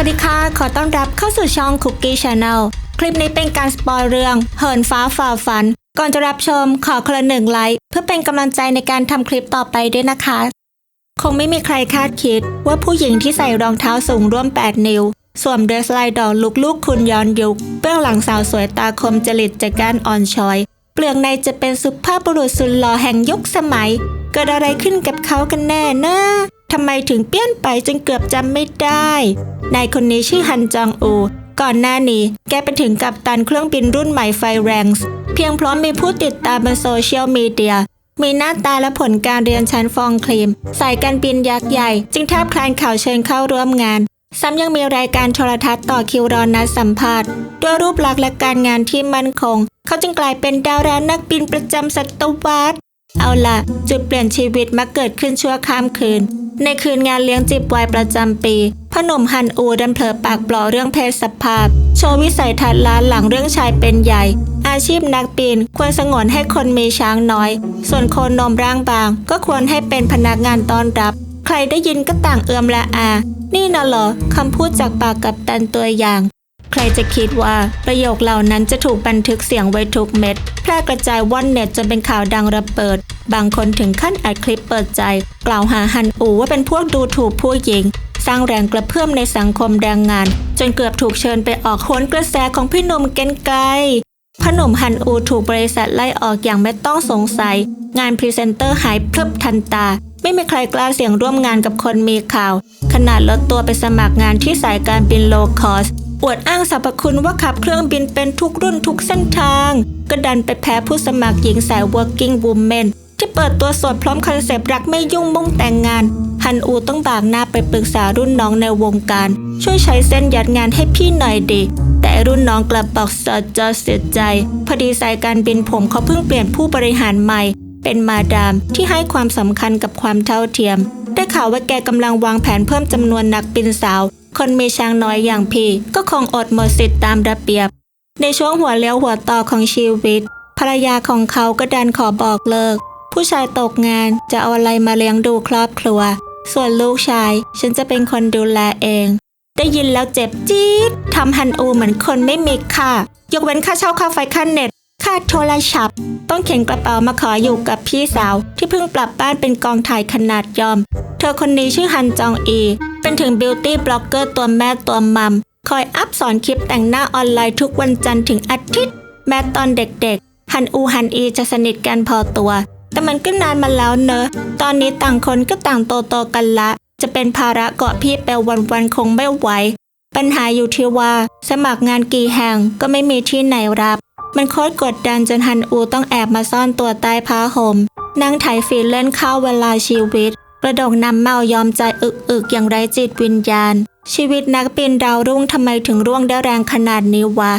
วัสดีค่ะ ขอต้อนรับเข้าสู่ช่อง Cookie Channel คลิปนี้เป็นการสปอยเรื่อง เหินฟ้าฝ่าฝัน ก่อนจะรับชมขอคนละหนึ่งไลค์เพื่อเป็นกำลังใจในการทำคลิปต่อไปด้วยนะคะ คงไม่มีใครคาดคิดว่าผู้หญิงที่ใส่รองเท้าสูงร่วม 8 นิ้ว สวมเดรสลายดอกลุกลูกคุณย้อนยุคเบื้องหลังสาวสวยตาคมจริตจากการอ่อนช้อย เปลือกในจะเป็นสุภาพบุรุษสุดหล่อแห่งยุคสมัย เกิดอะไรขึ้นกับเขากันแน่นะ ทำไมถึงเปี้ยนไปจนเกือบจำไม่ได้ นายคนนี้ชื่อฮันจองอูก่อนหน้านี้แกเป็นถึงกัปตันเครื่องบินรุ่นใหม่ไฟแรงส์เพียงเพราะมีผู้ติดตามบนโซเชียลมีเดีย มีหน้าตาและผลการเรียนชั้นฟองครีม สายการบินยักษ์ใหญ่ จึงแทบคลานข่าวเชิญเข้าร่วมงาน ซ้ำยังมีรายการโทรทัศน์ต่อคิวรอนัดสัมภาษณ์ ด้วยรูปลักษณ์และการงานที่มั่นคง เขาจึงกลายเป็นดาวรานักบินประจำศตวรรษเอาล่ะ จุดเปลี่ยนชีวิตมาเกิดขึ้นชั่วข้ามคืน ในคืนงานเลี้ยงจิบวายประจำปีพ่อหนุ่มฮันอูดันเผลอปากปลอเรื่องเพศสภาพ โชว์วิสัยทัศน์ล้านหลังเรื่องชายเป็นใหญ่ อาชีพนักปีนควรสงวนให้คนมีช้างน้อย ส่วนคนนมร่างบาง ก็ควรให้เป็นพนักงานต้อนรับ ใครได้ยินก็ต่างเอือมละอา นี่น่ะเหรอคำพูดจากปากกับตันตัวอย่าง รจะคิดว่าประโยคเหล่านั้นจะถูกบันทึกเสียงไว้ทุกเม็ด แพร่กระจายว่อนเน็ตจนเป็นข่าวดังระเบิด บางคนถึงขั้นอัดคลิปเปิดใจ กล่าวหาฮันอูว่าเป็นพวกดูถูกผู้หญิง สร้างแรงกระเพื่อมในสังคมแรงงาน จนเกือบถูกเชิญไปออกโหนกระแสของพี่หนุ่มเกนไกพหนุ่มฮันอูถูกบริษัทไล่ออกอย่างไม่ต้องสงสัย งานพรีเซนเตอร์หายพรึบทันตา ไม่มีใครกล้าเสี่ยงร่วมงานกับคนมีข่าว ขนาดลดตัวไปสมัครงานที่สายการบินโลคอส อวดอ้างสรรพคุณว่าขับเครื่องบินเป็นทุกรุ่นทุกเส้นทาง ก็ดันไปแพ้ผู้สมัครหญิงสาย working woman ที่เปิดตัวสดพร้อมคอนเซปต์รักไม่ยุ่งมุ่งแต่งงาน ฮันอูต้องบากหน้าไปปรึกษารุ่นน้องในวงการ ช่วยใช้เส้นยัดงานให้พี่หน่อยดิแต่รุ่นน้องกลับบอกสียใจเสียใจ พอดีสายการบินผมเขาเพิ่งเปลี่ยนผู้บริหารใหม่ เป็นมาดามที่ให้ความสำคัญกับความเท่าเทียม ได้ข่าวว่าแกกำลังวางแผนเพิ่มจำนวนนักบินสาว คนมีช้างน้อยอย่างพี่ ก็คงอดหมดสิทธิ์ตามระเบียบ ในช่วงหัวเลี้ยวหัวต่อของชีวิต ภรรยาของเขาก็ดันขอบอกเลิก ผู้ชายตกงานจะเอาอะไรมาเลี้ยงดูครอบครัว ส่วนลูกชายฉันจะเป็นคนดูแลเอง ได้ยินแล้วเจ็บจี๊ดทำฮันอูเหมือนคนไม่มีค่ายกเว้นค่าเช่าค่าไฟค่าเน็ต โทรศัพท์ ต้องเข็นกระเป๋ามาขออยู่กับพี่สาว ที่เพิ่งปรับบ้านเป็นกองถ่ายขนาดยอม เธอคนนี้ชื่อฮันจองอี เป็นถึงบิวตี้บล็อกเกอร์ตัวแม่ตัวมัม คอยอัพสอนคลิปแต่งหน้าออนไลน์ทุกวันจันทร์ถึงอาทิตย์ แม้ตอนเด็กๆ ฮันอูฮันอีจะสนิทกันพอตัว แต่มันก็นานมาแล้วเนอะ ตอนนี้ต่างคนก็ต่างโตโตๆกันละ จะเป็นภาระเกาะพี่ไปวันๆคงไม่ไหวปัญหาอยู่ที่ว่า สมัครงานกี่แห่งก็ไม่มีที่ไหนรับ มันโคตรกดดันจนฮันอูต้องแอบมาซ่อนตัวใต้ผ้าห่มนั่งไถ่ายฟีลเล่นเข้าเวลาชีวิต กระดกน้ำเมายอมใจอึกๆ อย่างไร้จิตวิญญาณ ชีวิตนักบินดาวรุ่งทำไมถึงร่วงได้แรงขนาดนี้วะ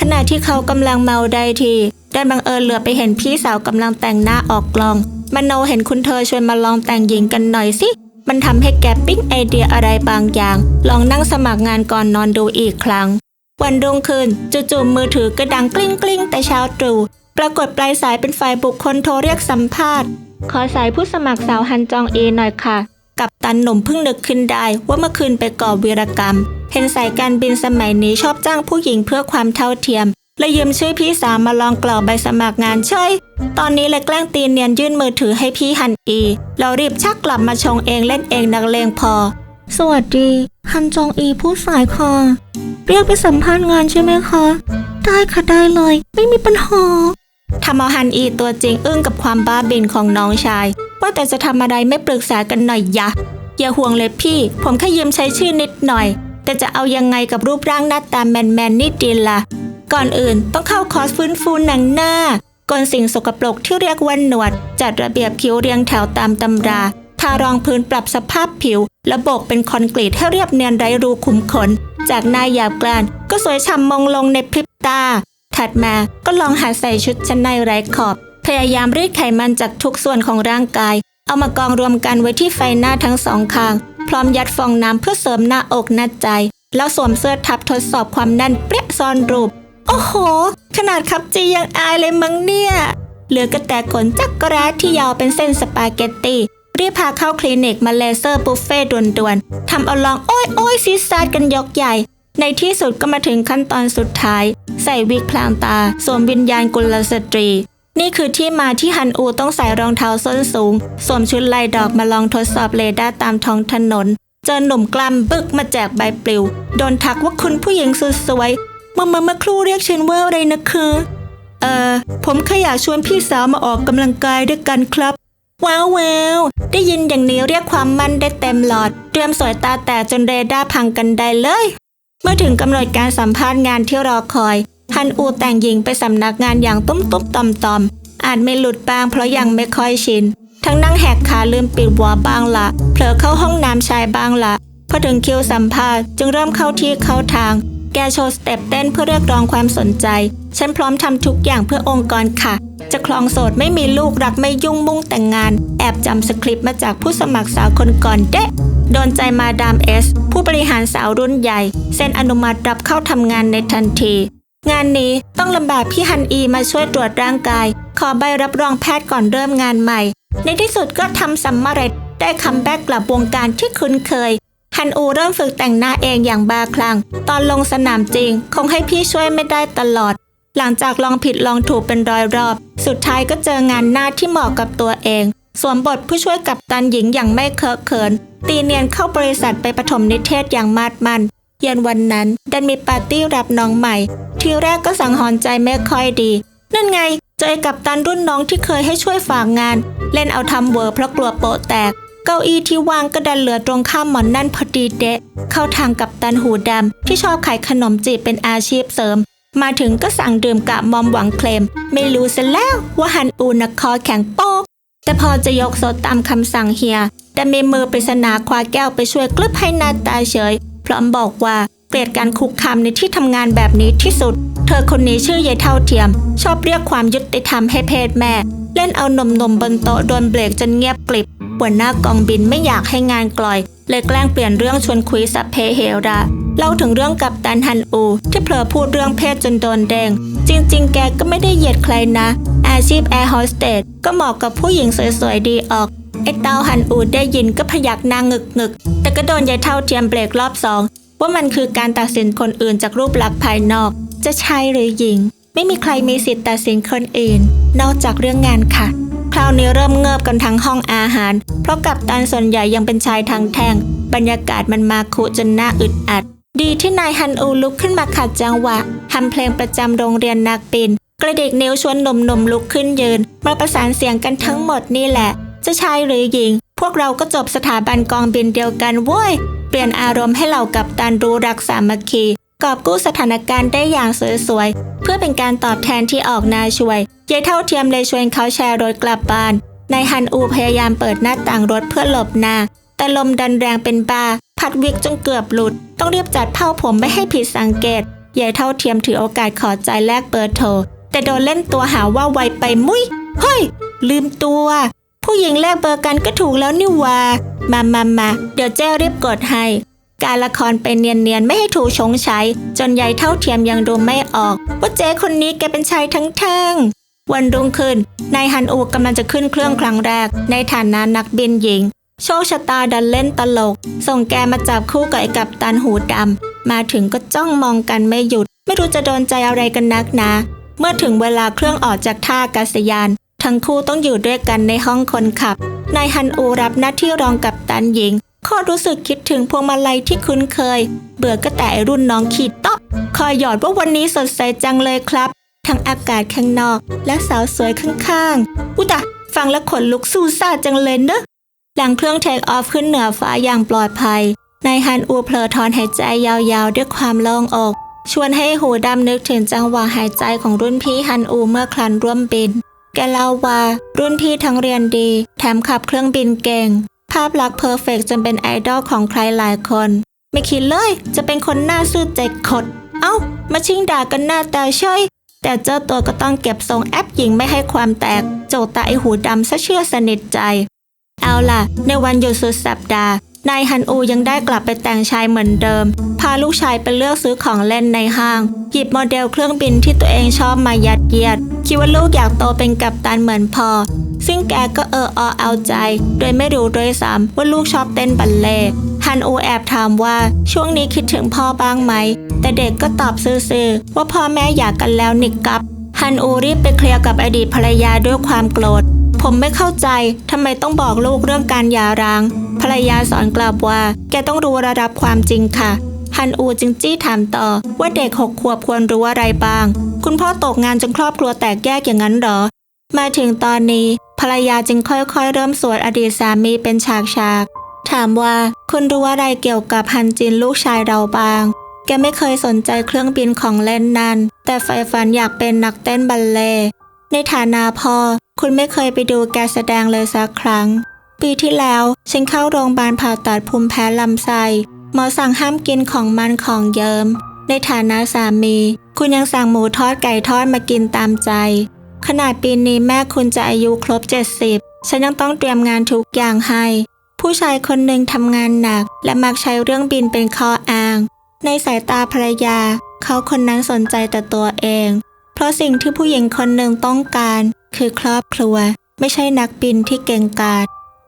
ขณะที่เขากำลังเมาได้ทีได้บังเอิญเหลือไปเห็นพี่สาวกำลังแต่งหน้าออกกลองมโนเห็นคุณเธอชวนมาลองแต่งหญิงกันหน่อยสิ มันทำให้แกปิ๊งไอเดียอะไรบางอย่าง ลองนั่งสมัครงานก่อนนอนดูอีกครั้ง วันรุ่งขึ้นจู่ๆมือถือกระดังกลิ้งกลิ้งแต่เช้าตรู่ปรากฏปลายสายเป็นฝ่ายบุคคลโทรเรียกสัมภาษณ์ ขอสายผู้สมัครสาวฮันจองเอหน่อยค่ะ กับตันหนุ่มเพิ่งนึกขึ้นได้ว่าเมื่อคืนไปก่อวีรกรรม เห็นสายการบินสมัยนี้ชอบจ้างผู้หญิงเพื่อความเท่าเทียมเลยยืมชื่อพี่สาวมาลองกรอกใบสมัครงานเฉยตอนนี้เลยแกล้งตีเนียนยื่นมือถือให้พี่ฮันอี เรารีบชักกลับมาชงเองเล่นเองนักเลงพอ สวัสดี ฮันจองอีผู้สายคอ เรียกไปสัมภาษณ์งานใช่ไหมคะ ได้ค่ะได้เลย ไม่มีปัญหาทำเอาฮันอีตัวจริงอึ้งกับความบ้าบินของน้องชาย ว่าแต่จะทำอะไรไม่ปรึกษากันหน่อยยะ อย่าห่วงเลยพี่ ผมแค่ยืมใช้ชื่อนิดหน่อย แต่จะเอายังไงกับรูปร่างหน้าตาแมนแมนนี่ดีล่ะ ก่อนอื่นต้องเข้าคอร์สฟื้นฟูหนังหน้าก่อนสิ่งสกปรกที่เรียกว่าหนวด จัดระเบียบคิ้วเรียงแถวตามตำรา ทารองพื้นปรับสภาพผิว ระบบเป็นคอนกรีตให้เรียบเนียนไร้รูขุมขน จากหน้าหยาบกร้านก็สวยฉ่ำมงลงในพริบตา ถัดมาก็ลองหาใส่ชุดชั้นในไร้ขอบ พยายามรีดไขมันจากทุกส่วนของร่างกาย เอามากองรวมกันไว้ที่ไฟหน้าทั้งสองข้าง พร้อมยัดฟองน้ำเพื่อเสริมหน้าอกหน้าใจ แล้วสวมเสื้อทับทดสอบความแน่นเปรี้ยซ่อนรูป โอ้โห ขนาดขับจียังอายเลยมั้งเนี่ยเหลือกระแต่ขนจักรราที่ยาวเป็นเส้นสปาเกตตี รีบพาเข้าคลินิกมาเลเซอร์บุฟเฟ่ด่วนๆทำเอาลองโอ้ยโอ้ยซีซาดกันยกใหญ่ ในที่สุดก็มาถึงขั้นตอนสุดท้าย ใส่วิกพลางตาสวมวิญญาณกุลสตรี นี่คือที่มาที่ฮันอูต้องใส่รองเท้าส้นสูง สวมชุดลายดอกมาลองทดสอบเรดาร์ตามท้องถนน เจอหนุ่มกล้ามบึกมาแจกใบปลิว โดนทักว่าคุณผู้หญิงสุดสวยเมื่อเมื่อเมื่อครู่เรียกฉันว่าอะไรนะคะเอ่อ ผมแค่อยากชวนพี่สาวมาออกกำลังกายด้วยกันครับ ว้าวแววได้ยินอย่างนี้เรียกความมั่นได้เต็มหลอด เตรียมสวยตาแตกจนเรดาร์พังกันได้เลย เมื่อถึงกำหนดการสัมภาษณ์งานที่รอคอยฮันอูแต่งหญิงไปสำนักงานอย่างตุ้มตุ้มตอมตอมอาจไม่หลุดบ้างเพราะยังไม่ค่อยชิน ทั้งนั่งแหกขาลืมปิดหัวบ้างละเผลอเข้าห้องน้ำชายบ้างละพอถึงคิวสัมภาษณ์จึงเริ่มเข้าที่เข้าทาง แกโชว์สเต็ปเต้นเพื่อเรียกร้องความสนใจ ฉันพร้อมทำทุกอย่างเพื่อองค์กรค่ะ จะคลองโสดไม่มีลูกรักไม่ยุ่งมุ่งแต่งงาน แอบจำสคริปต์มาจากผู้สมัครสาวคนก่อนเดะโดนใจมาดามเอส ผู้บริหารสาวรุ่นใหญ่ เซ็นอนุมัติรับเข้าทำงานในทันที งานนี้ต้องลำบากพี่ฮันอีมาช่วยตรวจร่างกาย ขอใบรับรองแพทย์ก่อนเริ่มงานใหม่ ในที่สุดก็ทำสำเร็จได้คัมแบ็กกลับวงการที่คุ้นเคยฮันอูเริ่มฝึกแต่งหน้าเองอย่างบ้าคลั่งตอนลงสนามจริง คงให้พี่ช่วยไม่ได้ตลอด หลังจากลองผิดลองถูกเป็นร้อยรอบ สุดท้ายก็เจองานหน้าที่เหมาะกับตัวเอง สวมบทผู้ช่วยกับตันหญิงอย่างไม่เคอะเขิน ตีเนียนเข้าบริษัทไปปฐมนิเทศอย่างมาดมัน เย็นวันนั้น ดันมีปาร์ตี้รับน้องใหม่ ทีแรกก็สังหรณ์ใจไม่ค่อยดี นั่นไง เจอกับตันรุ่นน้องที่เคยให้ช่วยฝากงาน เล่นเอาทำเวอร์เพราะกลัวโปะแตก เก้าอี้ที่วางก็ดันเหลือตรงข้ามหมอนนั่นพอดีเดะเข้าทางกับตันหูดำที่ชอบขายขนมจีบเป็นอาชีพเสริม มาถึงก็สั่งดื่มกะมอมหวังเคลม ไม่รู้ซะแล้วว่าฮันอูนักคอแข็งโป๊กแต่พอจะยกโซดตามคำสั่งเฮีย แต่มีมือปริศนาคว้าแก้วไปช่วยกลึบให้นาตาเฉย พร้อมบอกว่าเกลียดการคุกคามในที่ทำงานแบบนี้ที่สุด เธอคนนี้ชื่อยายเท่าเทียม ชอบเรียกความยุติธรรมให้เพศแม่ เล่นเอานมนมบนโต๊ะโดนเบรกจนเงียบกลิบหัวหน้ากองบินไม่อยากให้งานกลอย เลยแกล้งเปลี่ยนเรื่องชวนคุยสัพเพเฮระ เล่าถึงเรื่องกับตันฮันอู ที่เผลอพูดเรื่องเพศจนโดนแดง จริงๆ แกก็ไม่ได้เหยียดใครนะ อาชีพแอร์โฮสเตสก็เหมาะกับผู้หญิงสวยๆ ดีออก ไอ้เต้าฮันอูได้ยินก็พยักหน้างงึกงึกๆแต่ก็โดนยายเท่าเทียมเบรกรอบสอง ว่ามันคือการตัดสินคนอื่นจากรูปลักษณ์ภายนอก จะชายหรือหญิง ไม่มีใครมีสิทธิ์ตัดสินคนอื่น นอกจากเรื่องงานค่ะคราวนี้เริ่มเงิบกันทั้งห้องอาหาร เพราะกัปตันส่วนใหญ่ยังเป็นชายทางแท่ง บรรยากาศมันมาคุจนน่าอึดอัด ดีที่นายฮันอูลุกขึ้นมาขัดจังหวะทำเพลงประจำโรงเรียนนักบิน กระเดิกนิ้วชวนหนุ่มๆลุกขึ้นยืน มาประสานเสียงกันทั้งหมดนี่แหละ จะชายหรือหญิง พวกเราก็จบสถาบันกองบินเดียวกันเว้ย เปลี่ยนอารมณ์ให้เหล่ากับตันรู้รักสามัคคี กอบกู้สถานการณ์ได้อย่างสวยๆ เพื่อเป็นการตอบแทนที่ออกนาช่วยยายเท่าเทียมเลยชวนเขาแชร์รถกลับบ้านนายฮันอูพยายามเปิดหน้าต่างรถเพื่อหลบหน้าแต่ลมดันแรงเป็นบา พัดวิกจนเกือบหลุด ต้องรีบจัดเผ้าผมไม่ให้ผิดสังเกตยายเท่าเทียมถือโอกาสขอใจแลกเบอร์โทร แต่โดนเล่นตัวหาว่าไวไปมุ้ยเฮ้ย ลืมตัว ผู้หญิงแลกเบอร์กันก็ถูกแล้วนี่ว่า มามามาเดี๋ยวเจ้รีบกดให้ การละครเป็นเนียนๆ ไม่ให้ถูกชงใช้ จนยายเท่าเทียมยังดูไม่ออก ว่าเจ๊คนนี้แกเป็นชายทั้งแท่งวันรุ่งขึ้นนายฮันอูกำลังจะขึ้นเครื่องครั้งแรก ในฐานะนักบินหญิง โชคชะตาดันเล่นตลก ส่งแกมาจับคู่กับไอ้กัปตันหูดำ มาถึงก็จ้องมองกันไม่หยุด ไม่รู้จะโดนใจอะไรกันนักนาเมื่อถึงเวลาเครื่องออกจากท่าอากาศยาน ทั้งคู่ต้องอยู่ด้วยกันในห้องคนขับ นายฮันอูรับหน้าที่รองกับตันหญิงข้อรู้สึกคิดถึงพวงมาลัยที่คุ้นเคย เบื่อก็แต่อ้รุ่นน้องขีดเตาะคอยหยอดว่าวันนี้สดใสจังเลยครับ ทั้งอากาศข้างนอกและสาวสวยข้างๆ อุตะฟังแล้วขนลุกสู้ซาจังเลยเนอะ หลังเครื่องเทคออฟขึ้นเหนือฟ้าอย่างปลอดภัย นายฮันอูเผลอถอนหายใจยาวๆ ด้วยความโล่งอก ชวนให้หูดำนึกถึงจังหวะหายใจของรุ่นพี่ฮันอูเมื่อคลันร่วมบิน แกเล่าว่ารุ่นพี่ทั้งเรียนดี แถมขับเครื่องบินเก่ง ภาพลักษณ์เพอร์เฟกจนเป็นไอดอลของใครหลายคน ไม่คิดเลย จะเป็นคนหน้าซื่อใจขด เอ้า มาชิงด่ากันหน้าตาเฉยแต่เจ้าตัวก็ต้องเก็บทรงแอปหญิงไม่ให้ความแตก โจกตาไอหูดำซะเชื่อสนิทใจ เอาล่ะ ในวันหยุดสุดสัปดาห์ นายฮันอูยังได้กลับไปแต่งชายเหมือนเดิม พาลูกชายไปเลือกซื้อของเล่นในห้าง หยิบโมเดลเครื่องบินที่ตัวเองชอบมายัดเยียด คิดว่าลูกอยากโตเป็นกัปตันเหมือนพ่อ ซึ่งแกก็เอออเอาใจ โดยไม่รู้ด้วยซ้ำว่าลูกชอบเต้นบัลเล่ฮันอูแอบถามว่าช่วงนี้คิดถึงพ่อบ้างไหม แต่เด็กก็ตอบซื่อๆว่าพ่อแม่อยากกันแล้วนิกกับฮันอูรีบไปเคลียร์กับอดีตภรรยาด้วยความโกรธ ผมไม่เข้าใจทำไมต้องบอกลูกเรื่องการหย่าร้าง ภรรยาสอนกลับว่า แกต้องรู้ระดับความจริงค่ะ ฮันอูจึงจี้ถามต่อว่าเด็กหกขวบควรรู้อะไรบ้าง คุณพ่อตกงานจนครอบครัวแตกแยกอย่างนั้นเหรอ มาถึงตอนนี้ ภรรยาจึงค่อยๆ เริ่มสวดอดีตสามีเป็นฉากๆ ถามว่าคุณรู้อะไรเกี่ยวกับฮันจินลูกชายเราบ้าง แกไม่เคยสนใจเครื่องบินของเล่นนั้น แต่ใฝ่ฝันอยากเป็นนักเต้นบัลเล่ ในฐานะพ่อคุณไม่เคยไปดูแกแสดงเลยสักครั้ง ปีที่แล้วฉันเข้าโรงพยาบาลผ่าตัดภูมิแพ้ลำไส้หมอสั่งห้ามกินของมันของเยิมในฐานะสามี คุณยังสั่งหมูทอดไก่ทอดมากินตามใจ ขนาดปีนี้แม่คุณจะอายุครบ 70 ฉันยังต้องเตรียมงานทุกอย่างให้ ผู้ชายคนหนึ่งทำงานหนัก และมักใช้เรื่องบินเป็นข้ออ้าง ในสายตาภรรยา เขาคนนั้นสนใจแต่ตัวเอง เพราะสิ่งที่ผู้หญิงคนหนึ่งต้องการ คือครอบครัว ไม่ใช่นักบินที่เก่งกาจ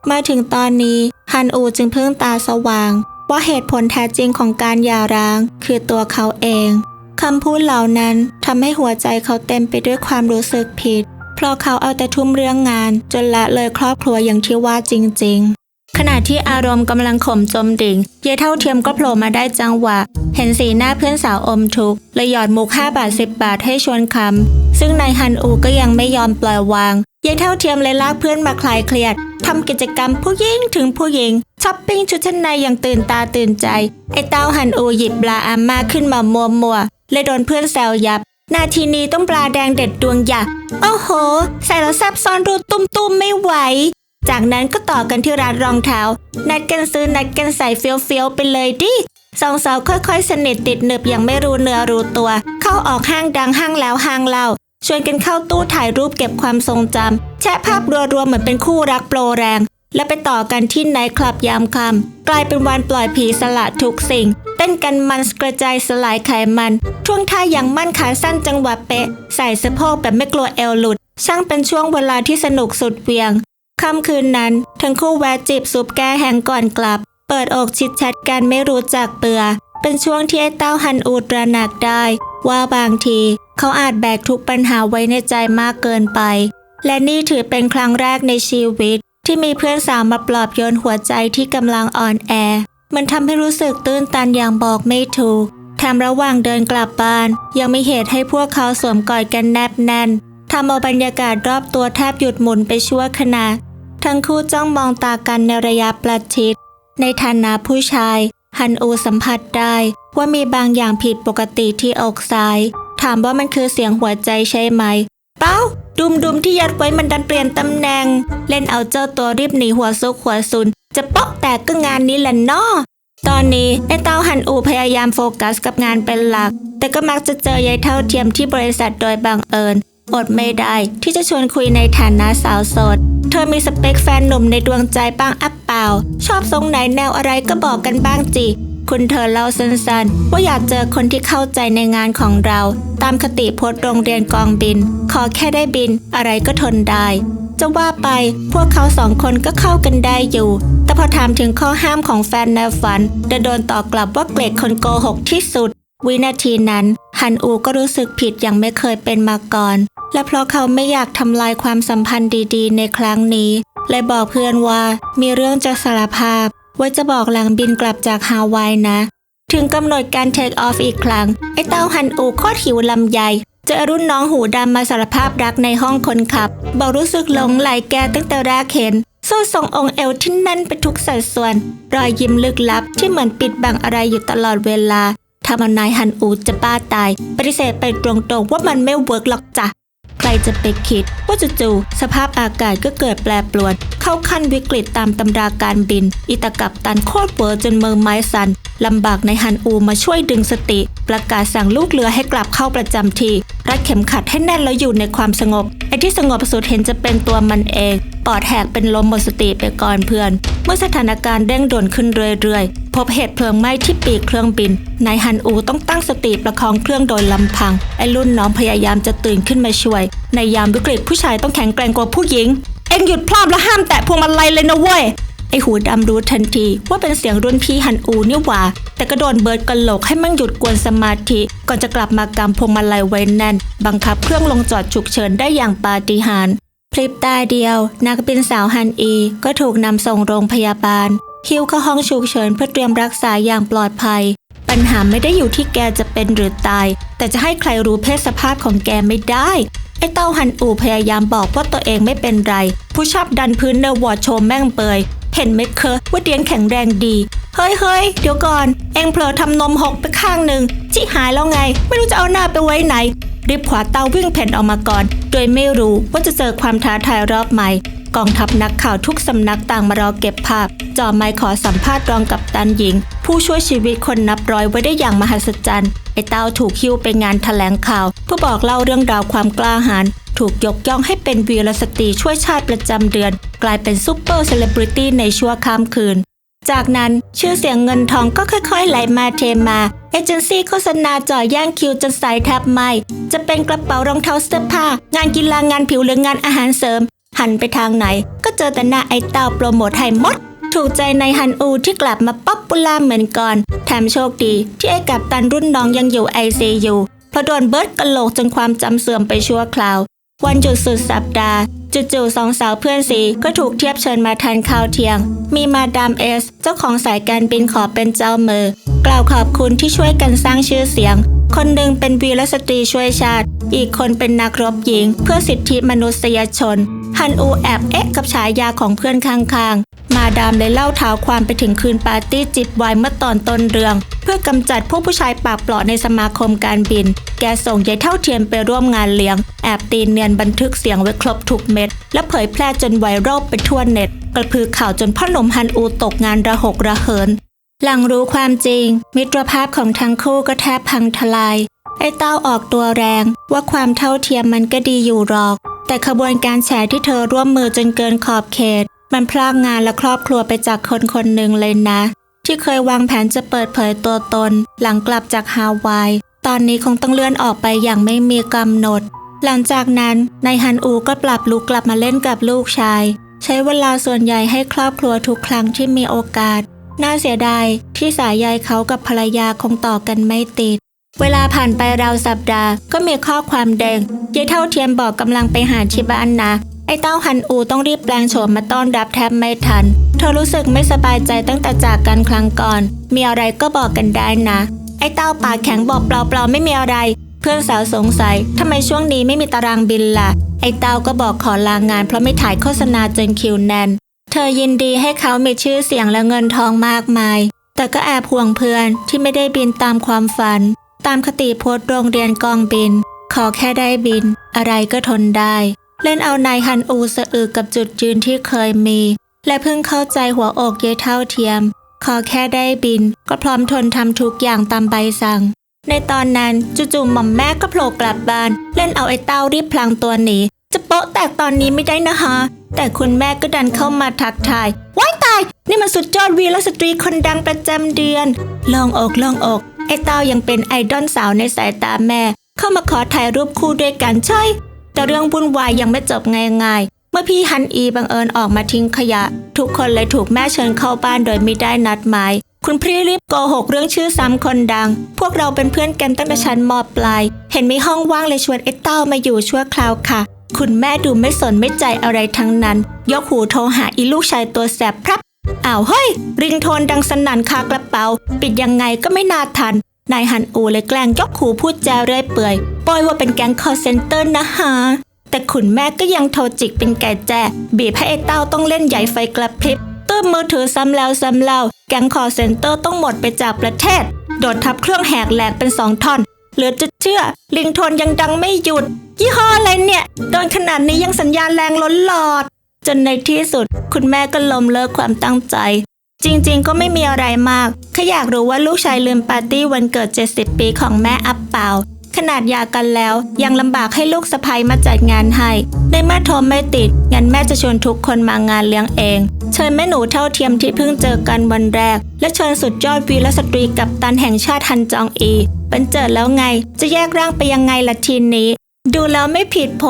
มาถึงตอนนี้ฮันอูจึงเพิ่งตาสว่าง ว่าเหตุผลแท้จริงของการหย่าร้าง คือตัวเขาเองคำพูดเหล่านั้นทำให้หัวใจเขาเต็มไปด้วยความรู้สึกผิด เพราะเขาเอาแต่ทุ่มเรื่องงานจนละเลยครอบครัวอย่างที่ว่าจริง ขณะที่อารมณ์กำลังข่มจมดิ่ง เยเท่าเทียมก็โผล่มาได้จังหวะ เห็นสีหน้าเพื่อนสาวอมทุกข์เลยหยอดมุก5บาท 10 บาทให้ชวนคำ ซึ่งนายฮันอูก็ยังไม่ยอมปล่อยวาง เยเท่าเทียมเลยลากเพื่อนมาคลายเครียดทำกิจกรรมผู้หญิงถึงผู้หญิงช้อปปิ้งชุดชั้นในอย่างตื่นตาตื่นใจ ไอ้เต้าฮันอูหยิบปลาอาม่าขึ้นมามัวมัวเลยโดนเพื่อนแซวยับนาทีนี้ต้องปลาแดงเด็ดดวงหยักโอ้โห ใส่แล้วแซบซ้อนรูตุ้มๆไม่ไหว จากนั้นก็ต่อกันที่ร้านรองเท้า นัดกันซื้อนัดกันใส่เฟี้ยวเฟี้ยวๆไปเลยดิสองสาวค่อยๆ สนิทติดหนึบอย่างไม่รู้เนื้อรู้ตัว เข้าออกห้างดังห้างแล้วห้างเล่าชวนกันเข้าตู้ถ่ายรูปเก็บความทรงจำแชะภาพรัวๆเหมือนเป็นคู่รักโปรแรง แล้วไปต่อกันที่ไนท์คลับยามค่ำกลายเป็นวันปล่อยผีสละทุกสิ่ง เต้นกันมันกระจายสลายไขมันช่วงท่าอย่างมั่นขาสั้นจังหวะเป๊ะ ใส่สะโพกแบบไม่กลัวเอวหลุด ช่างเป็นช่วงเวลาที่สนุกสุดเวียง ค่ำคืนนั้น ทั้งคู่แวะจีบซุปแก้แหงก่อนกลับ เปิดอกชิดแชทกันไม่รู้จักเบื่อ เป็นช่วงที่ไอ้เต้าฮันอูตระหนักได้ ว่าบางที เขาอาจแบกทุกปัญหาไว้ในใจมากเกินไป และนี่ถือเป็นครั้งแรกในชีวิต ที่มีเพื่อนสาวมาปลอบโยนหัวใจที่กำลังอ่อนแอ มันทำให้รู้สึกตื้นตันอย่างบอกไม่ถูกแถมระหว่างเดินกลับบ้าน ยังมีเหตุให้พวกเขาสวมกอดกันแนบแน่นทำเอาบรรยากาศรอบตัวแทบหยุดหมุนไปชั่วขณะ ทั้งคู่จ้องมองตากันในระยะประชิด ในฐานะผู้ชาย ฮันอูสัมผัสได้ว่ามีบางอย่างผิดปกติที่อกซ้าย ถามว่ามันคือเสียงหัวใจใช่ไหม เป้าดุมดุมๆที่ยัดไว้มันดันเปลี่ยนตำแหน่ง เล่นเอาเจ้าตัวรีบหนีหัวซุกหัวซุน จะเปาะแตกก็งานนี้แหละนาะตอนนี้ไอ้เต้าฮันอูพยายามโฟกัสกับงานเป็นหลัก แต่ก็มักจะเจอยายเท่าเทียมที่บริษัทโดยบังเอิญ อดไม่ได้ที่จะชวนคุยในฐานะสาวโสด เธอมีสเปคแฟนหนุ่มในดวงใจบ้างอัปเปล่า ชอบทรงไหนแนวอะไรก็บอกกันบ้างจิคุณเธอเล่าสั้นๆ ว่าอยากเจอคนที่เข้าใจในงานของเรา ตามคติพจน์โรงเรียนกองบิน ขอแค่ได้บิน อะไรก็ทนได้ จะว่าไปพวกเขาสองคนก็เข้ากันได้อยู่ แต่พอถามถึงข้อห้ามของแฟนในฝันจะโดนตอบกลับว่าเกลียดคนโกหกที่สุด วินาทีนั้นฮันอูก็รู้สึกผิดอย่างไม่เคยเป็นมาก่อน และเพราะเขาไม่อยากทำลายความสัมพันธ์ดีๆ ในครั้งนี้เลยบอกเพื่อนว่ามีเรื่องจะสารภาพ ว่าจะบอกหลังบินกลับจากฮาวายนะ ถึงกำหนดการเทคออฟอีกครั้ง ไอ้เต้าฮันอูโคตรหิวลำไยเจอรุ่นน้องหูดำมาสารภาพรักในห้องคนขับ บอกรู้สึกหลงไหลแกตั้งแต่แรกเห็นสู้ทรงองค์เอวที่แน่นไปทุกสัดส่วน รอยยิ้มลึกลับที่เหมือนปิดบังอะไรอยู่ตลอดเวลา ทำเอานายฮันอูจะบ้าตาย ปฏิเสธไปตรงๆว่ามันไม่เวิร์กหรอกจ้ะใครจะไปคิดว่าจู่ๆสภาพอากาศก็เกิดแปรปรวน เข้าขั้นวิกฤตตามตำราการบิน อิตากับตันโคตรเวอร์จนมือไม้สั่นลำบากในฮันอูมาช่วยดึงสติ ประกาศสั่งลูกเรือให้กลับเข้าประจำที่ รัดเข็มขัดให้แน่นแล้วอยู่ในความสงบไอ้ที่สงบสุดเห็นจะเป็นตัวมันเอง ปอดแหกเป็นลมหมดสติไปก่อนเพื่อน เมื่อสถานการณ์เร่งด่วนขึ้นเรื่อยๆ พบเหตุเพลิงไหม้ที่ปีกเครื่องบิน นายฮันอูต้องตั้งสติประคองเครื่องโดยลำพัง ไอ้รุ่นน้องพยายามจะตื่นขึ้นมาช่วย ในยามวิกฤตผู้ชายต้องแข็งแกร่งกว่าผู้หญิงไอ้องหยุดพลาดและห้ามแตะพวงมาลัยเลยนะเว้ยไอหูดำรู้ทันทีว่าเป็นเสียงรุ่นพี่ฮันอูนี่หว่า แต่ก็โดนเบิร์ดกระโหลกให้มั่งหยุดกวนสมาธิ ก่อนจะกลับมากำพวงมาลัยไว้แน่น บังคับเครื่องลงจอดฉุกเฉินได้อย่างปาฏิหาริย์ พลิบตาเดียว นักบินสาวฮันอี ก็ถูกนำส่งโรงพยาบาล คิวเข้าห้องฉุกเฉินเพื่อเตรียมรักษาอย่างปลอดภัย ปัญหาไม่ได้อยู่ที่แกจะเป็นหรือตาย แต่จะให้ใครรู้เพศสภาพของแกไม่ได้ ไอ้เต้าฮันอูพยายามบอกว่าตัวเองไม่เป็นไร ผู้ชอบดันพื้นเนวอร์ดโชว์แม่งเปยเห็นไหมเคอว่าเดียนแข็งแรงดี เฮ้ยเฮ้ยเดี๋ยวก่อน เอ็งเผลอทำนมหกไปข้างหนึ่งจิหายแล้วไง ไม่รู้จะเอาหน้าไปไว้ไหน รีบขวาเต้าวิ่งแผ่นออกมาก่อน โดยไม่รู้ว่าจะเจอความท้าทายรอบใหม่ กองทัพนักข่าวทุกสำนักต่างมารอเก็บภาพจ่อไมค์ขอสัมภาษณ์รองกับตันหญิง ผู้ช่วยชีวิตคนนับร้อยไว้ได้อย่างมหัศจรรย์ไอ้เต้าถูกคิวไปงานแถลงข่าวเพื่อบอกเล่าเรื่องราวความกล้าหาญถูกยกย่องให้เป็นวีรสตรีช่วยชาติประจำเดือน กลายเป็นซูเปอร์เซเลบริตี้ในชั่วข้ามคืน จากนั้นชื่อเสียงเงินทองก็ค่อยๆไหลมาเทมา เอเจนซี่โฆษณาจ่อแย่งคิวจนสายแทบไหมจะเป็นกระเป๋ารองเท้าเสื้อผ้า งานกีฬางานผิวหรืองานอาหารเสริม หันไปทางไหน ก็เจอแต่หน้าไอ้เต้าโปรโมทให้หมด ถูกใจในฮันอูที่กลับมาป๊อปปูล่าเหมือนก่อน แถมโชคดี ที่ไอ้กับตันรุ่นน้องยังอยู่ไอซียูเพราะโดนเบิร์ดกระโหลกจนความจำเสื่อมไปชั่วคราว วันหยุดสุดสัปดาห์จู่ๆสองสาวเพื่อนสีก็ถูกเทียบเชิญมาทานข้าวเที่ยง มีมาดามเอส เจ้าของสายการบินขอเป็นเจ้ามือ กล่าวขอบคุณที่ช่วยกันสร้างชื่อเสียง คนหนึ่งเป็นวีรสตรีช่วยชาติ อีกคนเป็นนักรบหญิง เพื่อสิทธิมนุษยชน ฮันอูแอบเอ๊ะกับฉายาของเพื่อนข้างๆ มาดามเลยเล่าเท้าความไปถึงคืนปาร์ตี้จิบไวน์เมื่อตอนต้นเรื่อง เพื่อกำจัดพวกผู้ชายปากเปราะในสมาคมการบิน แกส่งยายเท่าเทียมไปร่วมงานเลี้ยง แอบตีเนียนบันทึกเสียงไว้ครบทุกเม็ด และเผยแพร่จนไวรัลไปทั่วเน็ต กระพือข่าวจนพ่อหนุ่มฮันอูตกงานระหกระเหิน หลังรู้ความจริง มิตรภาพของทั้งคู่ก็แทบพังทลาย ไอ้เต้าออกตัวแรงว่าความเท่าเทียมมันก็ดีอยู่หรอก แต่ขบวนการแฉที่เธอร่วมมือจนเกินขอบเขต มันพลากงานและครอบครัวไปจากคนคนหนึ่งเลยนะ ที่เคยวางแผนจะเปิดเผยตัวตน หลังกลับจากฮาวาย ตอนนี้คงต้องเลื่อนออกไปอย่างไม่มีกำหนด หลังจากนั้นนายฮันอูก็ปรับลุกกลับมาเล่นกับลูกชาย ใช้เวลาส่วนใหญ่ให้ครอบครัวทุกครั้งที่มีโอกาส น่าเสียดายที่สายใยเขากับภรรยาคงต่อกันไม่ติด เวลาผ่านไปราวสัปดาห์ก็มีข้อความแดงยายเท่าเทียมบอกกำลังไปหาที่บ้านนะไอ้เต้าฮันอูต้องรีบแปลงโฉมมาต้อนรับแทบไม่ทัน เธอรู้สึกไม่สบายใจตั้งแต่จากกันครั้งก่อน มีอะไรก็บอกกันได้นะ ไอ้เต้าปากแข็งบอกเปล่าๆไม่มีอะไร เพื่อนสาวสงสัยทำไมช่วงนี้ไม่มีตารางบินล่ะ ไอ้เต้าก็บอกขอลางงานเพราะไม่ถ่ายโฆษณาจนคิวแน่น ธอยินดีให้เขามีชื่อเสียงและเงินทองมากมาย แต่ก็แอบห่วงเพื่อนที่ไม่ได้บินตามความฝัน ตามคติโพสโรงเรียนกองบิน ขอแค่ได้บิน อะไรก็ทนได้ เล่นเอานายฮันอูสะอึกกับจุดยืนที่เคยมี และเพิ่งเข้าใจหัวอกเยเท่าเทียม ขอแค่ได้บิน ก็พร้อมทนทำทุกอย่างตามใบสั่ง ในตอนนั้นจู่ๆหม่อมแม่ก็โผล่กลับบ้าน เล่นเอาไอ้เต้ารีบพลางตัวหนี จะโป๊ะแตกตอนนี้ไม่ได้นะฮะแต่คุณแม่ก็ดันเข้ามาทักทาย ว้ายตาย นี่มันสุดยอดวีรสตรีคนดังประจำเดือน ลองอกลองอก ไอ้เต้ายังเป็นไอดอลสาวในสายตาแม่ เข้ามาขอถ่ายรูปคู่ด้วยกันใช่ แต่เรื่องวุ่นวายยังไม่จบง่ายๆ เมื่อพี่ฮันอีบังเอิญออกมาทิ้งขยะ ทุกคนเลยถูกแม่เชิญเข้าบ้านโดยไม่ได้นัดหมายคุณพี่รีบโกหกเรื่องชื่อซ้ำคนดัง พวกเราเป็นเพื่อนกันตั้งแต่ชั้นมปลาย เห็นมีห้องว่างเลยชวนไอ้เต้ามาอยู่ชั่วคราวค่ะ คุณแม่ดูไม่สนไม่ใจอะไรทั้งนั้น ยกหูโทรหาอีลูกชายตัวแสบพรับอ้าวเฮ้ย ริงโทนดังสนั่นคากระเป๋า ปิดยังไงก็ไม่น่าทัน นายฮันอูเลยแกล้งยกหูพูดจาเรื่อยเปื่อยโปรยว่าเป็นแก๊งคอเซนเตอร์นะฮะแต่ขุนแม่ก็ยังโทรจิกเป็นไก่แจบีบให้ไอ้เต้าต้องเล่นใหญ่ไฟกระพริบตื้มมือถือซ้ำแล้วซ้ำเล่าแก๊งคอเซนเตอร์ต้องหมดไปจากประเทศ โดดทับเครื่องแหกแหลกเป็นสองท่อนเหลือจะเชื่อลิงโทนยังดังไม่หยุด ยี่ห้ออะไรเนี่ยโดนขนาดนี้ยังสัญญาณแรงล้นหลอด จนในที่สุด คุณแม่ก็ล้มเลิกความตั้งใจ จริงๆ ก็ไม่มีอะไรมากแค่อยากรู้ว่าลูกชายลืมปาร์ตี้วันเกิด 70 ปีของแม่อัปเปล่า ขนาดยากันแล้ว ยังลำบากให้ลูกสะใภ้มาจัดงานให้ ในเมื่อโทรไม่ติด งั้นแม่จะชวนทุกคนมางานเลี้ยงเอง เชิญแม่หนูเท่าเทียมที่เพิ่งเจอกันวันแรก และเชิญสุดยอดวีรสตรีกับตันแห่งชาติฮันจองอี เป็นเจิดแล้วไง จะแยกร่างไปยังไงละทีนี้ ดูแล้วไม่ผิดโผ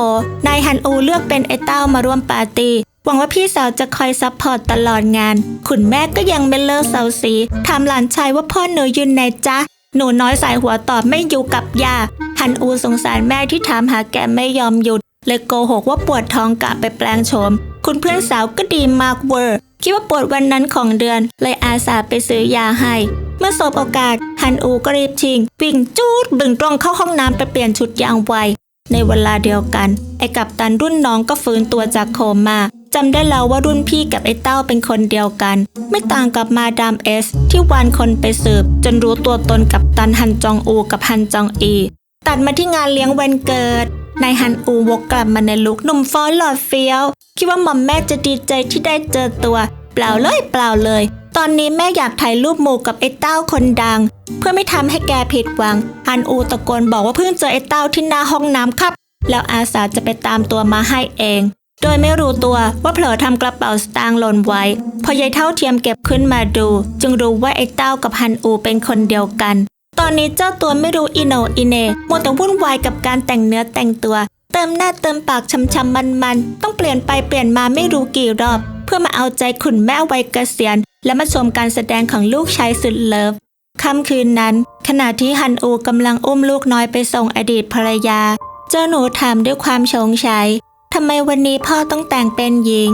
นายฮันอูเลือกเป็นไอ้เต้ามาร่วมปาร์ตี้ หวังว่าพี่สาวจะคอยซัพพอร์ตตลอดงาน คุณแม่ก็ยังไม่เลิกเสาสีถามหลานชายว่าพ่อหนูยู่ไหนจ๊ะ หนูน้อยสายหัวตอบไม่อยู่กับยาฮันอูสงสารแม่ที่ถามหาแกไม่ยอมหยุด เลยโกหกว่าปวดท้องกะไปแปลงโฉม คุณเพื่อนสาวก็ดีมากเวอร์ คิดว่าปวดวันนั้นของเดือน เลยอาสาไปซื้อยาให้เมื่อสบโอกาส ฮันอูก็รีบชิง วิ่งจูดบึงตรงเข้าห้องน้ำไปเปลี่ยนชุดอย่างไว ในเวลาเดียวกัน ไอ้กัปตันรุ่นน้องก็ฟื้นตัวจากโคม่าจำได้แล้วว่ารุ่นพี่กับไอ้เต้าเป็นคนเดียวกัน ไม่ต่างกับมาดามเอส ที่วานคนไปสืบ จนรู้ตัวตนกับตันฮันจองอูกับฮันจองอี ตัดมาที่งานเลี้ยงวันเกิดนายฮันอูวกกลับมาในลุคหนุ่มฟ้อนหลอดเฟี้ยว คิดว่าหม่อมแม่จะดีใจที่ได้เจอตัว เปล่าเลยเปล่าเลย ตอนนี้แม่อยากถ่ายรูปหมู่กับไอ้เต้าคนดัง เพื่อไม่ทำให้แกผิดหวัง ฮันอูตะโกนบอกว่าเพิ่งเจอไอ้เต้าที่หน้าห้องน้ำครับ แล้วอาสาจะไปตามตัวมาให้เอง โดยไม่รู้ตัวว่าเผลอทำกระเป๋าสตางค์หล่นไว้ พอยายเท่าเทียมเก็บขึ้นมาดู จึงรู้ว่าไอ้เต้ากับฮันอูเป็นคนเดียวกันตอนนี้เจ้าตัวไม่รู้อิโนอิเหนมัวแต่วุ่นวายกับการแต่งเนื้อแต่งตัว เติมหน้าเติมปากช้ำๆมันๆ ต้องเปลี่ยนไปเปลี่ยนมาไม่รู้กี่รอบ เพื่อมาเอาใจขุนแม่วัยเกษียณ และมาชมการแสดงของลูกชายสุดเลิฟค่ำคืนนั้น ขณะที่ฮันอูกำลังอุ้มลูกน้อยไปส่งอดีตภรรยา เจ้าหนูถามด้วยความชงชัยทำไมวันนี้พ่อต้องแต่งเป็นหญิง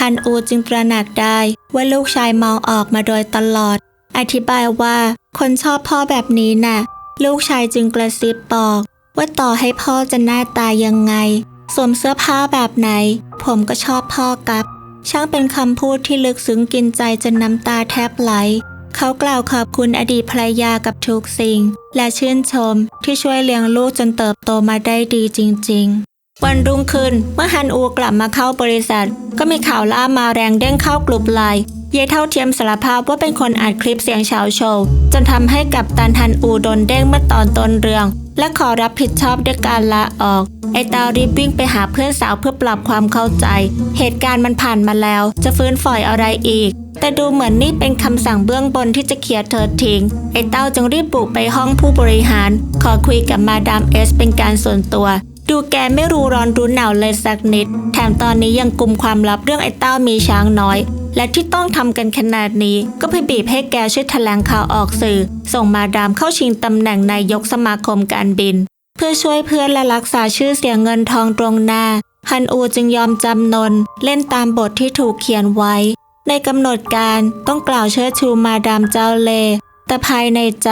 ฮันอูจึงตระหนักได้ว่าลูกชายมองออกมาโดยตลอด อธิบายว่าคนชอบพ่อแบบนี้น่ะ ลูกชายจึงกระซิบบอก ว่าต่อให้พ่อจะหน้าตายังไง สวมเสื้อผ้าแบบไหน ผมก็ชอบพ่อกับ ช่างเป็นคำพูดที่ลึกซึ้งกินใจจนน้ำตาแทบไหล เขากล่าวขอบคุณอดีตภรรยากับทุกสิ่ง และชื่นชมที่ช่วยเลี้ยงลูกจนเติบโตมาได้ดีจริง ๆ วันรุ่งขึ้นเมื่อฮันอูกลับมาเข้าบริษัท ก็มีข่าวล่ามาแรงเด้งเข้ากลุ่มไลน์ เยเท่าเทียมสารภาพว่าเป็นคนอัดคลิปเสียงเฉาโชว์จนทำให้กับตันฮันอูโดนเด้งเมื่อตอนต้นเรื่อง และขอรับผิดชอบด้วยการลาออก ไอตารีบวิ่งไปหาเพื่อนสาวเพื่อปรับความเข้าใจ เหตุการณ์มันผ่านมาแล้ว จะฟื้นฝอยอะไรอีกแต่ดูเหมือนนี่เป็นคำสั่งเบื้องบนที่จะเคลียร์เธอทิ้ง ไอเต้าจึงรีบบุกไปห้องผู้บริหาร ขอคุยกับมาดามเอสเป็นการส่วนตัว ดูแกไม่รู้ร้อนรู้หนาวเลยสักนิด แถมตอนนี้ยังกุมความลับเรื่องไอ้เต้ามีช้างน้อย และที่ต้องทำกันขนาดนี้ ก็เพื่อบีบให้แกช่วยแถลงข่าวออกสื่อ ส่งมาดามเข้าชิงตำแหน่งนายกสมาคมการบิน เพื่อช่วยเพื่อนและรักษาชื่อเสียงเงินทองตรงหน้า ฮันอูจึงยอมจำนน เล่นตามบทที่ถูกเขียนไว้ ในกำหนดการต้องกล่าวเชิดชูมาดามเจ้าเล่แต่ภายในใจ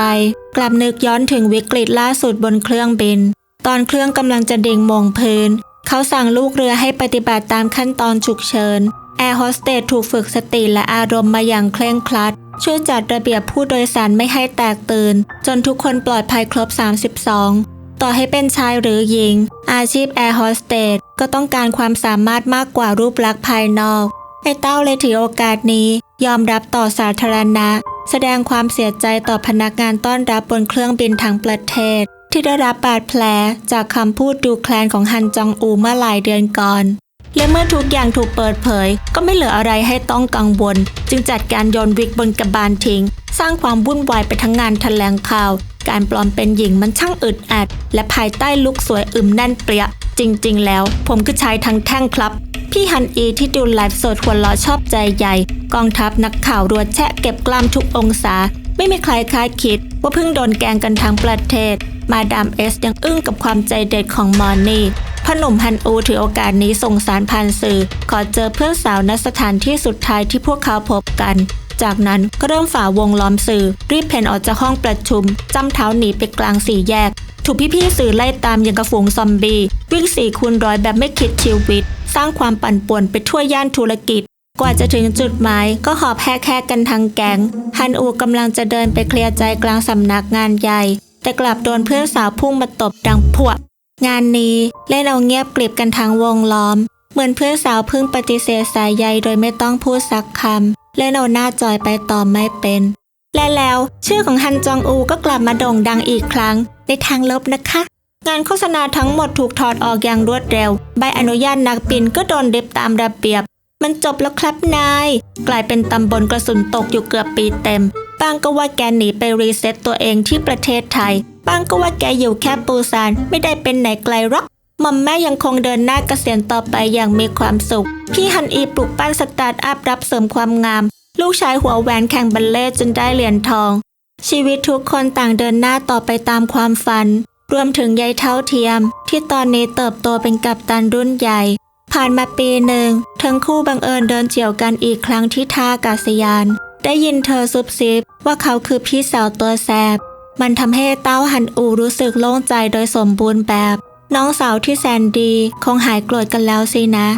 กลับนึกย้อนถึงวิกฤตล่าสุดบนเครื่องบิน ตอนเครื่องกำลังจะดิ่งมงพื้น เขาสั่งลูกเรือให้ปฏิบัติตามขั้นตอนฉุกเฉิน แอร์โฮสเตสถูกฝึกสติและอารมณ์มาอย่างเคร่งครัด ช่วยจัดระเบียบผู้โดยสารไม่ให้แตกตื่น จนทุกคนปลอดภัยครบ 32 ต่อให้เป็นชายหรือหญิง อาชีพแอร์โฮสเตสก็ต้องการความสามารถมากกว่ารูปลักษณ์ภายนอกไอ้เต้าเลยถือโอกาสนี้ ยอมรับต่อสาธารณะ แสดงความเสียใจต่อพนักงานต้อนรับบนเครื่องบินทั้งประเทศ ที่ได้รับบาดแผลจากคำพูดดูแคลนของฮันจองอูเมื่อหลายเดือนก่อน และเมื่อทุกอย่างถูกเปิดเผย ก็ไม่เหลืออะไรให้ต้องกังวล จึงจัดการโยนวิกบนกระบาลทิ้ง สร้างความวุ่นวายไปทั้งงานแถลงข่าว การปลอมเป็นหญิงมันช่างอึดอัด และภายใต้ลุกสวยอึมแน่นเปรี้ยจริง ๆ แล้ว ผมคือชายทั้งแท่งครับพี่ฮันอีที่ดูไลฟ์สดหัวล้อชอบใจใหญ่ กองทัพนักข่าวรัวแชะเก็บกล้ามทุกองศา ไม่มีใครคาดคิดว่าเพิ่งโดนแกงกันทั้งประเทศ มาดามเอสยังอึ้งกับความใจเด็ดของมอร์นี่พอหนุ่มฮันอูถือโอกาสนี้ส่งสารผ่านสื่อ ขอเจอเพื่อนสาวณสถานที่สุดท้ายที่พวกเขาพบกัน จากนั้นก็เริ่มฝ่าวงล้อมสื่อ รีบเพ่นออกจากห้องประชุมจำเท้าหนีไปกลางสี่แยก ถูกพี่ๆสื่อไล่ตามอย่างกระฝูงซอมบี้วิ่งสี่คูณร้อยแบบไม่คิดชีวิต สร้างความปั่นป่วนไปทั่วย่านธุรกิจ กว่าจะถึงจุดหมายก็หอบแฮแค่กันทางแก๊งฮันอูกำลังจะเดินไปเคลียร์ใจกลางสำนักงานใหญ่ แต่กลับโดนเพื่อนสาวพุ่งมาตบดังพวก งานนี้เล่นเอาเงียบกริบกันทั้งวงล้อม เหมือนเพื่อนสาวพิ่งปฏิเสธสายใยโดยไม่ต้องพูดสักคำเล่นเอาหน้าจอยไปต่อไม่เป็น และแล้วชื่อของฮันจองอูก็กลับมาโด่งดังอีกครั้ง ในทางลบนะคะ งานโฆษณาทั้งหมดถูกถอดออกอย่างรวดเร็ว ใบอนุญาตนักบินก็โดนเด็บตามระเบียบ มันจบแล้วครับนาย กลายเป็นตำบลกระสุนตกอยู่เกือบปีเต็มบางก็ว่าแกหนีไปรีเซ็ตตัวเองที่ประเทศไทยบางก็ว่าแกอยู่แค่ปูซานไม่ได้เป็นไหนไกลหรอกหม่อมแม่ยังคงเดินหน้าเกษียณต่อไปอย่างมีความสุข พี่ฮันอีปลุกปั้นสตาร์ทอัพรับเสริมความงาม ลูกชายหัวแหวนแข่งบัลเล่จนได้เหรียญทอง ชีวิตทุกคนต่างเดินหน้าต่อไปตามความฝัน รวมถึงยายเท่าเทียม ที่ตอนนี้เติบโตเป็นกัปตันรุ่นใหญ่ ผ่านมาปีหนึ่ง ทั้งคู่บังเอิญเดินเจี่ยวกันอีกครั้งที่ท่าอากาศยาน ได้ยินเธอซุบซิบว่าเขาคือพี่สาวตัวแสบ มันทำให้เต้าหันอูรู้สึกโล่งใจโดยสมบูรณ์แบบ น้องสาวที่แสนดีคงหายโกรธกันแล้วสินะ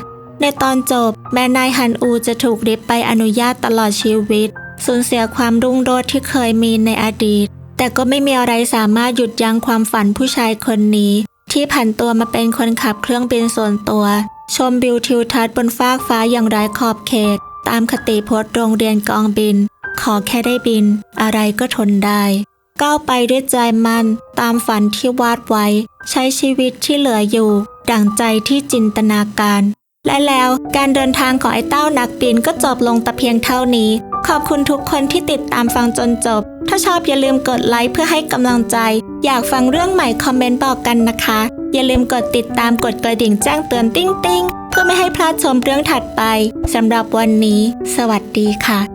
ในตอนจบแม่นายฮันอูจะถูกริบไปอนุญาตตลอดชีวิต สูญเสียความรุ่งโรจน์ที่เคยมีในอดีต แต่ก็ไม่มีอะไรสามารถหยุดยั้งความฝันผู้ชายคนนี้ ที่ผันตัวมาเป็นคนขับเครื่องบินส่วนตัว ชมวิวทิวทัศน์บนฟากฟ้าอย่างไร้ขอบเขต ตามคติพจน์โรงเรียนกองบิน ขอแค่ได้บิน อะไรก็ทนได้ ก้าวไปด้วยใจมัน ตามฝันที่วาดไว้ ใช้ชีวิตที่เหลืออยู่ ดั่งใจที่จินตนาการ และแล้วการเดินทางของไอ้เต้านักบินก็จบลงแต่เพียงเท่านี้ ขอบคุณทุกคนที่ติดตามฟังจนจบ ถ้าชอบอย่าลืมกดไลค์เพื่อให้กำลังใจ อยากฟังเรื่องใหม่คอมเมนต์บอกกันนะคะ อย่าลืมกดติดตามกดกระดิ่งแจ้งเตือนติ้งติ้งเพื่อไม่ให้พลาดชมเรื่องถัดไปสำหรับวันนี้ สวัสดีค่ะ